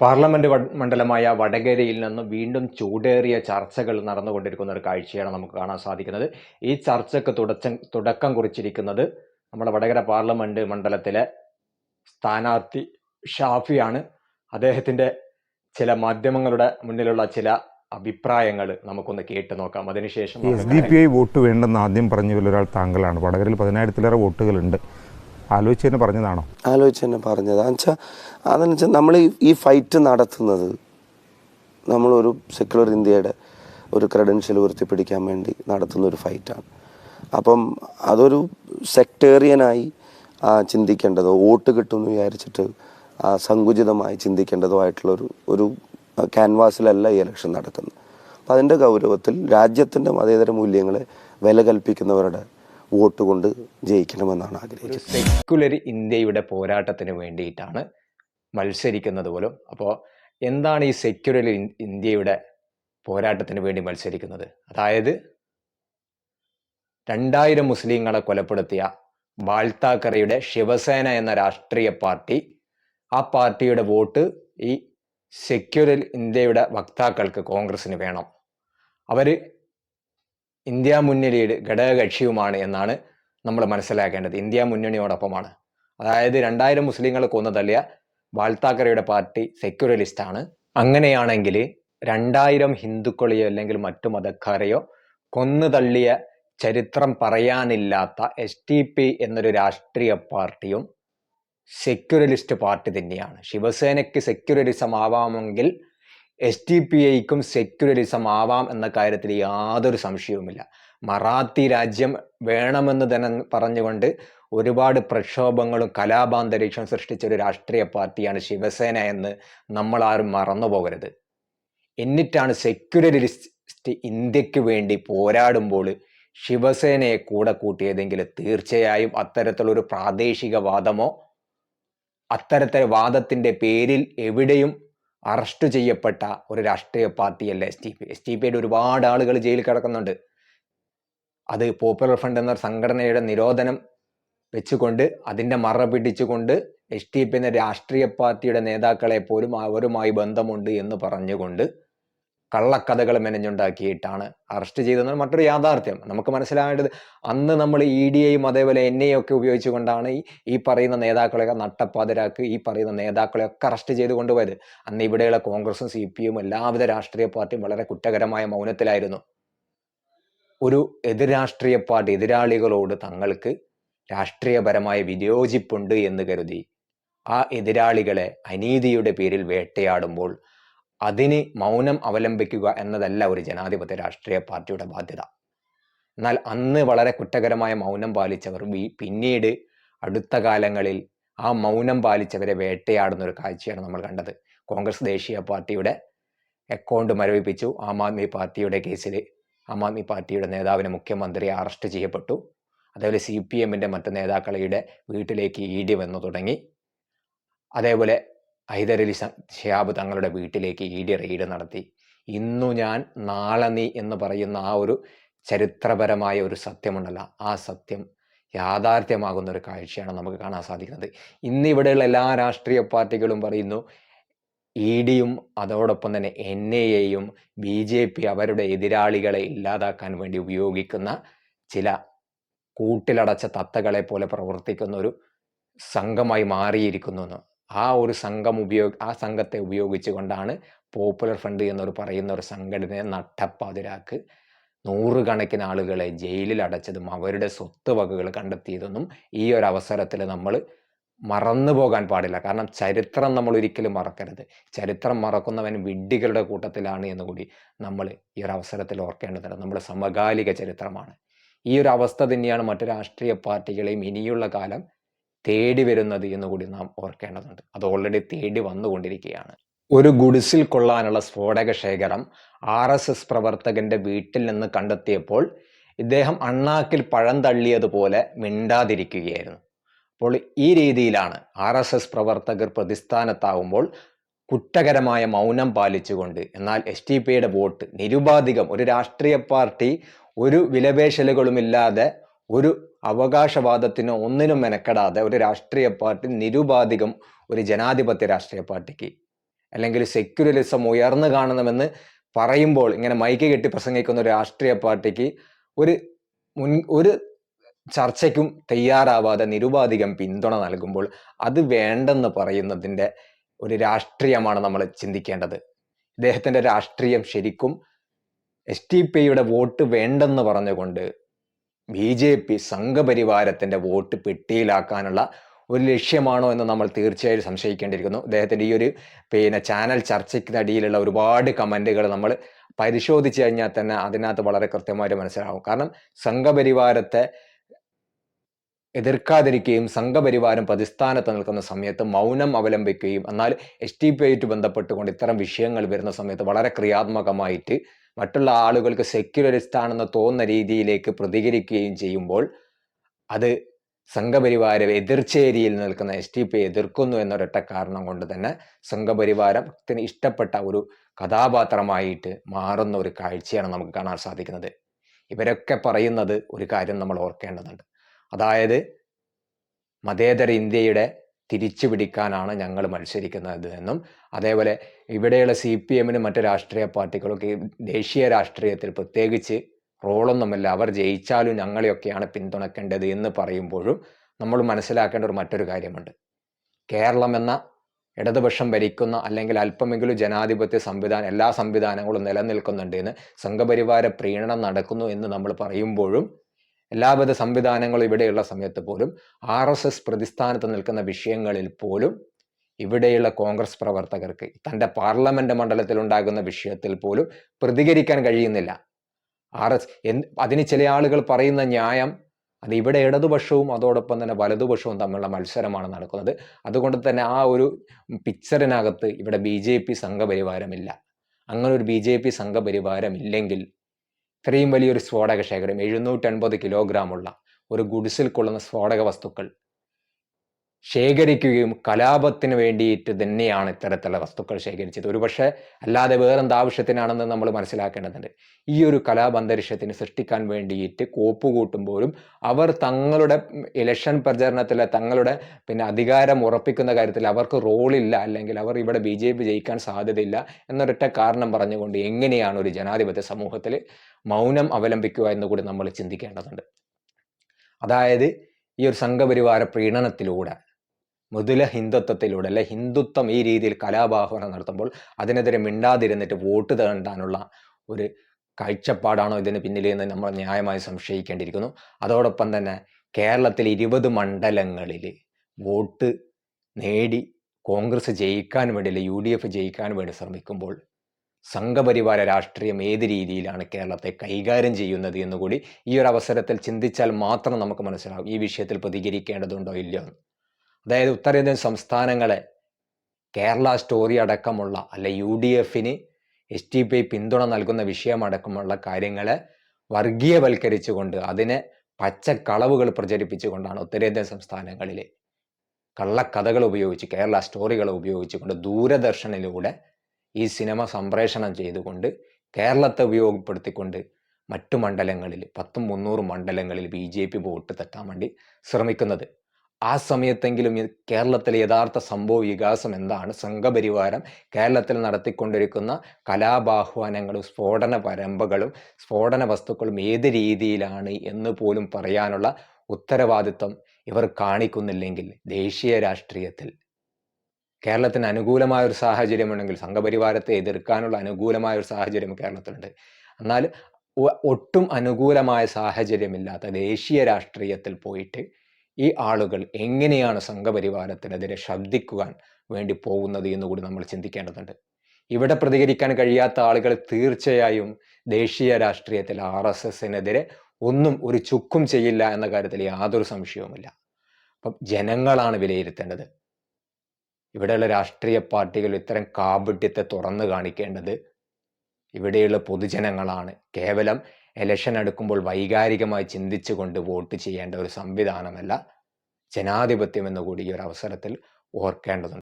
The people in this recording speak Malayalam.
പാർലമെന്റ് മണ്ഡലമായ വടകരയിൽ നിന്ന് വീണ്ടും ചൂടേറിയ ചർച്ചകൾ നടന്നുകൊണ്ടിരിക്കുന്ന ഒരു കാഴ്ചയാണ് നമുക്ക് കാണാൻ സാധിക്കുന്നത്. ഈ ചർച്ചയ്ക്ക് തുടച്ച തുടക്കം കുറിച്ചിരിക്കുന്നത് നമ്മുടെ വടകര പാർലമെന്റ് മണ്ഡലത്തിലെ സ്ഥാനാർത്ഥി ഷാഫിയാണ്. അദ്ദേഹത്തിന്റെ ചില മാധ്യമങ്ങളുടെ മുന്നിലുള്ള ചില അഭിപ്രായങ്ങൾ നമുക്കൊന്ന് കേട്ടു നോക്കാം. അതിനുശേഷം S D P I vote വേണ്ടെന്ന് ആദ്യം പറഞ്ഞ ഒരാൾ താങ്കളാണ്. വടകരയിൽ പതിനായിരത്തിലേറെ വോട്ടുകളുണ്ട്. ആലോചിച്ച് തന്നെ പറഞ്ഞതാണോ? ആലോചിച്ച് തന്നെ പറഞ്ഞത്. വെച്ചാൽ അതെന്ന് വെച്ചാൽ നമ്മൾ ഈ- ഫൈറ്റ് നടത്തുന്നത് നമ്മളൊരു സെക്യുലർ ഇന്ത്യയുടെ ഒരു ക്രെഡൻഷ്യൽ ഉയർത്തിപ്പിടിക്കാൻ വേണ്ടി നടത്തുന്ന ഒരു ഫൈറ്റാണ് അപ്പം അതൊരു സെക്ടേറിയനായി ചിന്തിക്കേണ്ടതോ വോട്ട് കിട്ടുമെന്ന് വിചാരിച്ചിട്ട് സങ്കുചിതമായി ചിന്തിക്കേണ്ടതോ ആയിട്ടുള്ളൊരു ഒരു ക്യാൻവാസിലല്ല ഈ ഇലക്ഷൻ നടക്കുന്നത്. അപ്പം അതിന്റെ ഗൗരവത്തിൽ രാജ്യത്തിന്റെ മതേതര മൂല്യങ്ങളെ വില കൽപ്പിക്കുന്നവരുടെ വോട്ട് കൊണ്ട് ജയിക്കണമെന്നാണ് ആഗ്രഹിക്കുന്നത്. സെക്യുലർ ഇന്ത്യയുടെ പോരാട്ടത്തിന് വേണ്ടിയിട്ടാണ് മത്സരിക്കുന്നത് പോലും. അപ്പോൾ എന്താണ് ഈ സെക്യുലർ ഇന്ത്യയുടെ പോരാട്ടത്തിന് വേണ്ടി മത്സരിക്കുന്നത്? അതായത് രണ്ടായിരം മുസ്ലിങ്ങളെ കൊലപ്പെടുത്തിയ ബാൽത്താക്കറയുടെ ശിവസേന എന്ന രാഷ്ട്രീയ പാർട്ടി ആ പാർട്ടിയുടെ വോട്ട് ഈ സെക്യുലർ ഇന്ത്യയുടെ വക്താക്കൾക്ക് കോൺഗ്രസിന് വേണം. അവർ ഇന്ത്യ മുന്നണിയുടെ ഘടകകക്ഷിയുമാണ് എന്നാണ് നമ്മൾ മനസ്സിലാക്കേണ്ടത്. ഇന്ത്യ മുന്നണിയോടൊപ്പമാണ്. അതായത് രണ്ടായിരം മുസ്ലിങ്ങൾ കൊന്നതല്ല വാൾത്താക്കറയുടെ പാർട്ടി സെക്യുലറിസ്റ്റ് ആണ്. അങ്ങനെയാണെങ്കിൽ രണ്ടായിരം ഹിന്ദുക്കളെയോ അല്ലെങ്കിൽ മറ്റു മതക്കാരെയോ കൊന്നു തള്ളിയ ചരിത്രം പറയാനില്ലാത്ത എസ് ടി പി എന്നൊരു രാഷ്ട്രീയ പാർട്ടിയും സെക്യുലറിസ്റ്റ് പാർട്ടി തന്നെയാണ്. ശിവസേനയ്ക്ക് സെക്യുലറിസം ആവാമെങ്കിൽ എസ് ടി പി ഐക്കും സെക്യുലറിസം ആവാം എന്ന കാര്യത്തിൽ യാതൊരു സംശയവുമില്ല. മറാത്തി രാജ്യം വേണമെന്ന് തന്നെ പറഞ്ഞുകൊണ്ട് ഒരുപാട് പ്രക്ഷോഭങ്ങളും കലാപാന്തരീക്ഷം സൃഷ്ടിച്ച ഒരു രാഷ്ട്രീയ പാർട്ടിയാണ് ശിവസേന എന്ന് നമ്മൾ ആരും മറന്നു പോകരുത്. എന്നിട്ടാണ് സെക്യുലറിസ്റ്റ് ഇന്ത്യയ്ക്ക് വേണ്ടി പോരാടുമ്പോൾ ശിവസേനയെ കൂടെ കൂട്ടിയതെങ്കിൽ തീർച്ചയായും അത്തരത്തിലൊരു പ്രാദേശിക വാദമോ അത്തരത്തിലെ വാദത്തിന്റെ പേരിൽ എവിടെയും അറസ്റ്റ് ചെയ്യപ്പെട്ട ഒരു രാഷ്ട്രീയ പാർട്ടിയല്ല S T P. S T പിയുടെ ഒരുപാട് ആളുകൾ ജയിലിൽ കിടക്കുന്നുണ്ട്. അത് പോപ്പുലർ ഫ്രണ്ട് എന്ന സംഘടനയുടെ നിരോധനം വെച്ചുകൊണ്ട് അതിന്റെ മറ പിടിച്ചുകൊണ്ട് എസ് ടി പി എന്ന രാഷ്ട്രീയ പാർട്ടിയുടെ നേതാക്കളെ പോലും അവരുമായി ബന്ധമുണ്ട് എന്ന് പറഞ്ഞുകൊണ്ട് കള്ളക്കഥകൾ മെനഞ്ഞുണ്ടാക്കിയിട്ടാണ് അറസ്റ്റ് ചെയ്തതെന്ന് മറ്റൊരു യാഥാർത്ഥ്യം. നമുക്ക് മനസ്സിലാവേണ്ടത് അന്ന് നമ്മൾ ഇ ഡി എയും അതേപോലെ എൻ ഐ ഒക്കെ ഉപയോഗിച്ചുകൊണ്ടാണ് ഈ ഈ പറയുന്ന നേതാക്കളെയൊക്കെ നട്ടപ്പാതിരാക്ക് ഈ പറയുന്ന നേതാക്കളെ ഒക്കെ അറസ്റ്റ് ചെയ്ത് കൊണ്ടുപോയത്. അന്ന് ഇവിടെയുള്ള കോൺഗ്രസും സി പി എം എല്ലാവിധ രാഷ്ട്രീയ പാർട്ടിയും വളരെ കുറ്റകരമായ മൗനത്തിലായിരുന്നു. ഒരു എതിർ രാഷ്ട്രീയ പാർട്ടി എതിരാളികളോട് തങ്ങൾക്ക് രാഷ്ട്രീയപരമായ വിയോജിപ്പുണ്ട് എന്ന് കരുതി ആ എതിരാളികളെ അനീതിയുടെ പേരിൽ വേട്ടയാടുമ്പോൾ അതിന് മൗനം അവലംബിക്കുക എന്നതല്ല ഒരു ജനാധിപത്യ രാഷ്ട്രീയ പാർട്ടിയുടെ ബാധ്യത. എന്നാൽ അന്ന് വളരെ കുറ്റകരമായ മൗനം പാലിച്ചവർ പിന്നീട് അടുത്ത കാലങ്ങളിൽ ആ മൗനം പാലിച്ചവരെ വേട്ടയാടുന്ന ഒരു കാഴ്ചയാണ് നമ്മൾ കണ്ടത്. കോൺഗ്രസ് ദേശീയ പാർട്ടിയുടെ അക്കൗണ്ട് മരവിപ്പിച്ചു. ആം ആദ്മി പാർട്ടിയുടെ കേസിൽ ആം ആദ്മി പാർട്ടിയുടെ നേതാവിനെ മുഖ്യമന്ത്രി അറസ്റ്റ് ചെയ്യപ്പെട്ടു. അതേപോലെ സി പി എമ്മിന്റെ മറ്റ് നേതാക്കളുടെ വീട്ടിലേക്ക് ഇ ഡി വന്നു തുടങ്ങി. അതേപോലെ ഹൈദരലി ഷിഹാബ് തങ്ങളുടെ വീട്ടിലേക്ക് ഇ ഡി റെയ്ഡ് നടത്തി. ഇന്നു ഞാൻ നാളെ നീ എന്ന് പറയുന്ന ആ ഒരു ചരിത്രപരമായ ഒരു സത്യമുണ്ടല്ല. ആ സത്യം യാഥാർത്ഥ്യമാകുന്ന ഒരു കാഴ്ചയാണ് നമുക്ക് കാണാൻ സാധിക്കുന്നത്. ഇന്ന് ഇവിടെയുള്ള എല്ലാ രാഷ്ട്രീയ പാർട്ടികളും പറയുന്നു ഇ ഡിയും അതോടൊപ്പം തന്നെ എൻ ഐ എയും ബി ജെ പി അവരുടെ എതിരാളികളെ ഇല്ലാതാക്കാൻ വേണ്ടി ഉപയോഗിക്കുന്ന ചില കൂട്ടിലടച്ച തത്തകളെ പോലെ പ്രവർത്തിക്കുന്ന ഒരു സംഘമായി മാറിയിരിക്കുന്നു ആ ഒരു സംഘം ഉപയോഗ ആ സംഘത്തെ ഉപയോഗിച്ചുകൊണ്ടാണ് പോപ്പുലർ ഫ്രണ്ട് എന്നൊരു പറയുന്ന ഒരു സംഘടനയെ നട്ടപ്പാതിരാക്ക് നൂറുകണക്കിന് ആളുകളെ ജയിലിൽ അടച്ചതും അവരുടെ സ്വത്ത് വകകൾ കണ്ടെത്തിയതൊന്നും ഈ ഒരു അവസരത്തിൽ നമ്മൾ മറന്നു പോകാൻ പാടില്ല. കാരണം ചരിത്രം നമ്മൾ ഒരിക്കലും മറക്കരുത്. ചരിത്രം മറക്കുന്നവൻ വിഡ്ഢികളുടെ കൂട്ടത്തിലാണ് എന്ന് കൂടി നമ്മൾ ഈ ഒരു അവസരത്തിൽ ഓർക്കേണ്ടതുണ്ട്. നമ്മുടെ സമകാലിക ചരിത്രമാണ്. ഈ ഒരു അവസ്ഥ തന്നെയാണ് മറ്റു രാഷ്ട്രീയ പാർട്ടികളെയും ഇനിയുള്ള കാലം തേടി വരുന്നത് എന്ന് കൂടി നാം ഓർക്കേണ്ടതുണ്ട്. അത് ഓൾറെഡി തേടി വന്നുകൊണ്ടിരിക്കുകയാണ്. ഒരു ഗുഡിസിൽ കൊള്ളാനുള്ള സ്ഫോടക ശേഖരം ആർ എസ് എസ് പ്രവർത്തകന്റെ വീട്ടിൽ നിന്ന് കണ്ടെത്തിയപ്പോൾ ഇദ്ദേഹം അണ്ണാക്കിൽ പഴം തള്ളിയതുപോലെ മിണ്ടാതിരിക്കുകയായിരുന്നു. അപ്പോൾ ഈ രീതിയിലാണ് ആർ എസ് എസ് പ്രവർത്തകർ പ്രതിസ്ഥാനത്താവുമ്പോൾ കുറ്റകരമായ മൗനം പാലിച്ചുകൊണ്ട് എന്നാൽ എസ് ടി പിയുടെ വോട്ട് നിരുപാധികം ഒരു രാഷ്ട്രീയ പാർട്ടി ഒരു വിലപേശലുകളുമില്ലാതെ ഒരു അവകാശവാദത്തിനോ ഒന്നിനും മെനക്കെടാതെ ഒരു രാഷ്ട്രീയ പാർട്ടി നിരുപാധികം ഒരു ജനാധിപത്യ രാഷ്ട്രീയ പാർട്ടിക്ക് അല്ലെങ്കിൽ സെക്യുലറിസം ഉയർന്നു കാണണമെന്ന് പറയുമ്പോൾ ഇങ്ങനെ മൈക്ക് കെട്ടി പ്രസംഗിക്കുന്ന ഒരു രാഷ്ട്രീയ പാർട്ടിക്ക് ഒരു മുൻ ഒരു ചർച്ചയ്ക്കും തയ്യാറാവാതെ നിരുപാധികം പിന്തുണ നൽകുമ്പോൾ അത് വേണ്ടെന്ന് പറയുന്നതിന്റെ ഒരു രാഷ്ട്രീയമാണ് നമ്മൾ ചിന്തിക്കേണ്ടത്. ഇദ്ദേഹത്തിന്റെ രാഷ്ട്രീയം ശരിക്കും എസ് ടി പിയുടെ വോട്ട് വേണ്ടെന്ന് പറഞ്ഞുകൊണ്ട് ബി ജെ പി സംഘപരിവാരത്തിന്റെ വോട്ട് പെട്ടിയിലാക്കാനുള്ള ഒരു ലക്ഷ്യമാണോ എന്ന് നമ്മൾ തീർച്ചയായും സംശയിക്കേണ്ടിയിരിക്കുന്നു. അദ്ദേഹത്തിന്റെ ഈ ഒരു പിന്നെ ചാനൽ ചർച്ചയ്ക്കിനടിയിലുള്ള ഒരുപാട് കമന്റുകൾ നമ്മൾ പരിശോധിച്ച് കഴിഞ്ഞാൽ തന്നെ അതിനകത്ത് വളരെ കൃത്യമായിട്ട് മനസ്സിലാവും. കാരണം സംഘപരിവാരത്തെ എതിർക്കാതിരിക്കുകയും സംഘപരിവാരം പ്രതിസ്ഥാനത്ത് നിൽക്കുന്ന സമയത്ത് മൗനം അവലംബിക്കുകയും എന്നാൽ എസ് ടി പി ആയിട്ട് ബന്ധപ്പെട്ടുകൊണ്ട് ഇത്തരം വിഷയങ്ങൾ വരുന്ന സമയത്ത് വളരെ ക്രിയാത്മകമായിട്ട് മറ്റുള്ള ആളുകൾക്ക് സെക്യുലറിസ്റ്റ് ആണെന്ന് തോന്നുന്ന രീതിയിലേക്ക് പ്രതികരിക്കുകയും ചെയ്യുമ്പോൾ അത് സംഘപരിവാര എതിർച്ചേരിയിൽ നിൽക്കുന്ന എസ് ടി പി എതിർക്കുന്നു എന്നൊരൊറ്റ കാരണം കൊണ്ട് തന്നെ സംഘപരിവാരത്തിന് ഇഷ്ടപ്പെട്ട ഒരു കഥാപാത്രമായിട്ട് മാറുന്ന ഒരു കാഴ്ചയാണ് നമുക്ക് കാണാൻ സാധിക്കുന്നത്. ഇവരൊക്കെ പറയുന്നത് ഒരു കാര്യം നമ്മൾ ഓർക്കേണ്ടതുണ്ട്. അതായത് മതേതര ഇന്ത്യയുടെ തിരിച്ചു പിടിക്കാനാണ് ഞങ്ങൾ മത്സരിക്കുന്നത് എന്നും അതേപോലെ ഇവിടെയുള്ള സി പി എമ്മിനും മറ്റു രാഷ്ട്രീയ പാർട്ടികളൊക്കെ ദേശീയ രാഷ്ട്രീയത്തിൽ പ്രത്യേകിച്ച് റോളൊന്നുമല്ല. അവർ ജയിച്ചാലും ഞങ്ങളെയൊക്കെയാണ് പിന്തുണക്കേണ്ടത് എന്ന് പറയുമ്പോഴും നമ്മൾ മനസ്സിലാക്കേണ്ട ഒരു മറ്റൊരു കാര്യമുണ്ട്. കേരളം എന്ന ഇടതുപക്ഷം ഭരിക്കുന്ന അല്ലെങ്കിൽ അല്പമെങ്കിലും ജനാധിപത്യ സംവിധാനം എല്ലാ സംവിധാനങ്ങളും നിലനിൽക്കുന്നുണ്ട് എന്ന് സംഘപരിവാര പ്രീണനം നടക്കുന്നു എന്ന് നമ്മൾ പറയുമ്പോഴും എല്ലാവിധ സംവിധാനങ്ങളും ഇവിടെയുള്ള സമയത്ത് പോലും ആർ എസ് എസ് പ്രതിസ്ഥാനത്ത് നിൽക്കുന്ന വിഷയങ്ങളിൽ പോലും ഇവിടെയുള്ള കോൺഗ്രസ് പ്രവർത്തകർക്ക് തന്റെ പാർലമെന്റ് മണ്ഡലത്തിൽ ഉണ്ടാകുന്ന വിഷയത്തിൽ പോലും പ്രതികരിക്കാൻ കഴിയുന്നില്ല. ആർ എസ് എന്ത് അതിന് ചില ആളുകൾ പറയുന്ന ന്യായം അത് ഇവിടെ ഇടതുപക്ഷവും അതോടൊപ്പം തന്നെ വലതുപക്ഷവും തമ്മിലുള്ള മത്സരമാണ് നടക്കുന്നത്. അതുകൊണ്ട് തന്നെ ആ ഒരു പിക്ചറിനകത്ത് ഇവിടെ ബി ജെ പി സംഘപരിവാരമില്ല. അങ്ങനെ ഒരു ബി ജെ പി സംഘപരിവാരം ഇല്ലെങ്കിൽ ഇത്രയും വലിയൊരു സ്ഫോടക ശേഖരം എഴുന്നൂറ്റൻപത് കിലോഗ്രാമുള്ള ഒരു ഗുഡിസിൽ കൊള്ളുന്ന സ്ഫോടക വസ്തുക്കൾ ശേഖരിക്കുകയും കലാപത്തിന് വേണ്ടിയിട്ട് തന്നെയാണ് ഇത്തരത്തിലുള്ള വസ്തുക്കൾ ശേഖരിച്ചത്. ഒരുപക്ഷെ അല്ലാതെ വേറെന്ത് ആവശ്യത്തിനാണെന്ന് നമ്മൾ മനസ്സിലാക്കേണ്ടതുണ്ട്. ഈ ഒരു കലാപന്തരീക്ഷത്തിന് സൃഷ്ടിക്കാൻ വേണ്ടിയിട്ട് കോപ്പ് കൂട്ടുമ്പോഴും അവർ തങ്ങളുടെ ഇലക്ഷൻ പ്രചരണത്തിലെ തങ്ങളുടെ പിന്നെ അധികാരം ഉറപ്പിക്കുന്ന കാര്യത്തിൽ അവർക്ക് റോളില്ല അല്ലെങ്കിൽ അവർ ഇവിടെ ബി ജെ പി ജയിക്കാൻ സാധ്യതയില്ല എന്നൊരൊറ്റ കാരണം പറഞ്ഞുകൊണ്ട് എങ്ങനെയാണ് ഒരു ജനാധിപത്യ സമൂഹത്തിൽ മൗനം അവലംബിക്കുക എന്ന് കൂടി നമ്മൾ ചിന്തിക്കേണ്ടതുണ്ട്. അതായത് ഈ ഒരു സംഘപരിവാര പ്രീണനത്തിലൂടെ മൃദുല ഹിന്ദുത്വത്തിലൂടെ അല്ലെ ഹിന്ദുത്വം ഈ രീതിയിൽ കലാപാഹ്വാനം നടത്തുമ്പോൾ അതിനെതിരെ മിണ്ടാതിരുന്നിട്ട് വോട്ട് തേണ്ടാനുള്ള ഒരു കാഴ്ചപ്പാടാണോ ഇതിന് പിന്നിൽ എന്ന് നമ്മൾ ന്യായമായി സംശയിക്കേണ്ടിയിരിക്കുന്നു. അതോടൊപ്പം തന്നെ കേരളത്തിൽ ഇരുപത് മണ്ഡലങ്ങളിൽ വോട്ട് നേടി കോൺഗ്രസ് ജയിക്കാൻ വേണ്ടി അല്ലെ യു ഡി എഫ് ജയിക്കാൻ വേണ്ടി ശ്രമിക്കുമ്പോൾ സംഘപരിവാര രാഷ്ട്രീയം ഏത് രീതിയിലാണ് കേരളത്തെ കൈകാര്യം ചെയ്യുന്നത് എന്നുകൂടി ഈ ഒരു അവസരത്തിൽ ചിന്തിച്ചാൽ മാത്രം നമുക്ക് മനസ്സിലാകും ഈ വിഷയത്തിൽ പ്രതികരിക്കേണ്ടതുണ്ടോ ഇല്ലയോ എന്ന്. അതായത് ഉത്തരേന്ത്യൻ സംസ്ഥാനങ്ങളെ കേരള സ്റ്റോറി അടക്കമുള്ള അല്ലെ യു ഡി എഫിന് എസ് ടി പി പിന്തുണ നൽകുന്ന വിഷയമടക്കമുള്ള കാര്യങ്ങളെ വർഗീയവൽക്കരിച്ചുകൊണ്ട് അതിനെ പച്ചക്കളവുകൾ പ്രചരിപ്പിച്ചുകൊണ്ടാണ് ഉത്തരേന്ത്യൻ സംസ്ഥാനങ്ങളിലെ കള്ളക്കഥകൾ ഉപയോഗിച്ച് കേരള സ്റ്റോറികൾ ഉപയോഗിച്ചുകൊണ്ട് ദൂരദർശനിലൂടെ ഈ സിനിമ സംപ്രേഷണം ചെയ്തുകൊണ്ട് കേരളത്തെ ഉപയോഗപ്പെടുത്തിക്കൊണ്ട് മറ്റു മണ്ഡലങ്ങളിൽ പത്തും മുന്നൂറും മണ്ഡലങ്ങളിൽ ബി ജെ പി വോട്ട് തട്ടാൻ വേണ്ടി ശ്രമിക്കുന്നത്. ആ സമയത്തെങ്കിലും കേരളത്തിലെ യഥാർത്ഥ സംഭവ വികാസം എന്താണ്? സംഘപരിവാരം കേരളത്തിൽ നടത്തിക്കൊണ്ടിരിക്കുന്ന കലാബാഹ്വാനങ്ങളും സ്ഫോടന പരമ്പകളും സ്ഫോടന വസ്തുക്കളും ഏത് രീതിയിലാണ് എന്ന് പോലും പറയാനുള്ള ഉത്തരവാദിത്വം ഇവർ കാണിക്കുന്നില്ലെങ്കിൽ ദേശീയ രാഷ്ട്രീയത്തിൽ. കേരളത്തിന് അനുകൂലമായ ഒരു സാഹചര്യമുണ്ടെങ്കിൽ സംഘപരിവാരത്തെ എതിർക്കാനുള്ള അനുകൂലമായ ഒരു സാഹചര്യം കേരളത്തിലുണ്ട്. എന്നാൽ ഒട്ടും അനുകൂലമായ സാഹചര്യമില്ലാത്ത ദേശീയ രാഷ്ട്രീയത്തിൽ പോയിട്ട് ഈ ആളുകൾ എങ്ങനെയാണ് സംഘപരിവാരത്തിനെതിരെ ശബ്ദിക്കുവാൻ വേണ്ടി പോകുന്നത് എന്നുകൂടി നമ്മൾ ചിന്തിക്കേണ്ടതുണ്ട്. ഇവിടെ പ്രതികരിക്കാൻ കഴിയാത്ത ആളുകൾ തീർച്ചയായും ദേശീയ രാഷ്ട്രീയത്തിൽ ആർ എസ് എസിനെതിരെ ഒന്നും ഒരു ചുക്കും ചെയ്യില്ല എന്ന കാര്യത്തിൽ യാതൊരു സംശയവുമില്ല. അപ്പം ജനങ്ങളാണ് വിലയിരുത്തേണ്ടത്. ഇവിടെയുള്ള രാഷ്ട്രീയ പാർട്ടികൾ ഇത്തരം കാപട്യത്തെ തുറന്നു കാണിക്കേണ്ടത് ഇവിടെയുള്ള പൊതുജനങ്ങളാണ്. കേവലം ഇലക്ഷൻ അടുക്കുമ്പോൾ വൈകാരികമായി ചിന്തിച്ചുകൊണ്ട് വോട്ട് ചെയ്യേണ്ട ഒരു സംവിധാനമല്ല ജനാധിപത്യം എന്ന് കൂടി ഈ ഒരു അവസരത്തിൽ ഓർക്കേണ്ടതുണ്ട്.